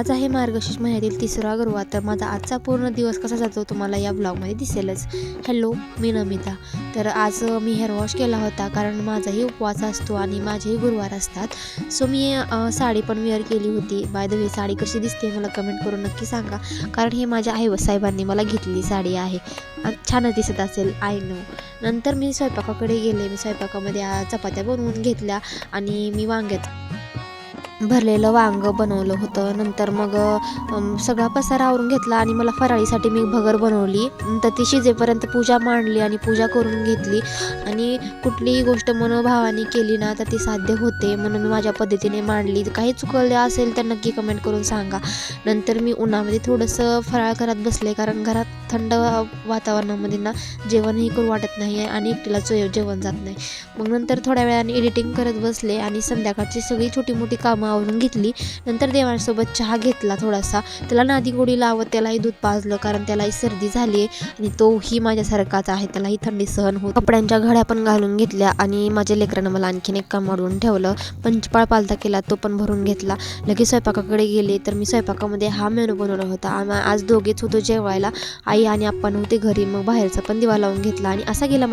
आज आहे मार्गशीर्ष महिन्यातील तिसरा गुरुवार तर माझा आजचा पूर्ण दिवस कसा जातो तुम्हाला या ब्लॉगमध्ये दिसेलच. हॅलो मी नमिता. तर आज मी हेअर वॉश केला होता कारण माझाही उपवास असतो आणि माझेही गुरुवार असतात. सो मी साडी पण वेअर केली होती. बाय द वे साडी कशी दिसते मला कमेंट करून नक्की सांगा. कारण हे माझ्या आई साहेबांनी मला घेतलेली साडी आहे. छानच दिसत असेल आय नो नंतर मी स्वयंपाकाकडे गेले. मी स्वयंपाकामध्ये चपात्या बनवून घेतल्या आणि मी वांग्यात भरलेलं वांग बनवलं होतं. नंतर मग सगळा पसारा आवरून घेतला आणि मला फराळीसाठी मी भगर बनवली. तर ती शिजेपर्यंत पूजा मांडली आणि पूजा करून घेतली. आणि कुठलीही गोष्ट मनोभावाने केली ना तर ती साध्य होते म्हणून मी माझ्या पद्धतीने मांडली. काही चुकलं असेल तर नक्की कमेंट करून सांगा. नंतर मी उन्हामध्ये थोडंसं फराळ करत बसले कारण घरात थंड वा- वातावरणामध्ये ना जेवणही करू वाटत नाही आहे आणि एकटीला जेवण जात नाही. मग नंतर थोड्या वेळाने एडिटिंग करत बसले आणि संध्याकाळची सगळी छोटी मोठी कामं आवरून घेतली. नंतर देवांसोबत चहा घेतला थोडासा. त्याला नादी गोडी लावत त्यालाही दूध पाजलं कारण त्यालाही सर्दी झाली आहे आणि तोही माझ्यासारखाच आहे. त्यालाही थंडी सहन होत कपड्यांच्या घड्या पण घालून घेतल्या आणि माझ्या लेकरानं मला आणखीन एक काम अडवून ठेवलं. पंचपाळ पालता केला तो पण भरून घेतला. लगेच स्वयंपाकाकडे गेले तर मी स्वयंपाकामध्ये हा मेनू बनवला होता. आम्ही आज दोघेच होतो जेवायला. आई आणि आपण होते घरी मग बाहेरचा पण दिवा लावून घेतला आणि असा गेला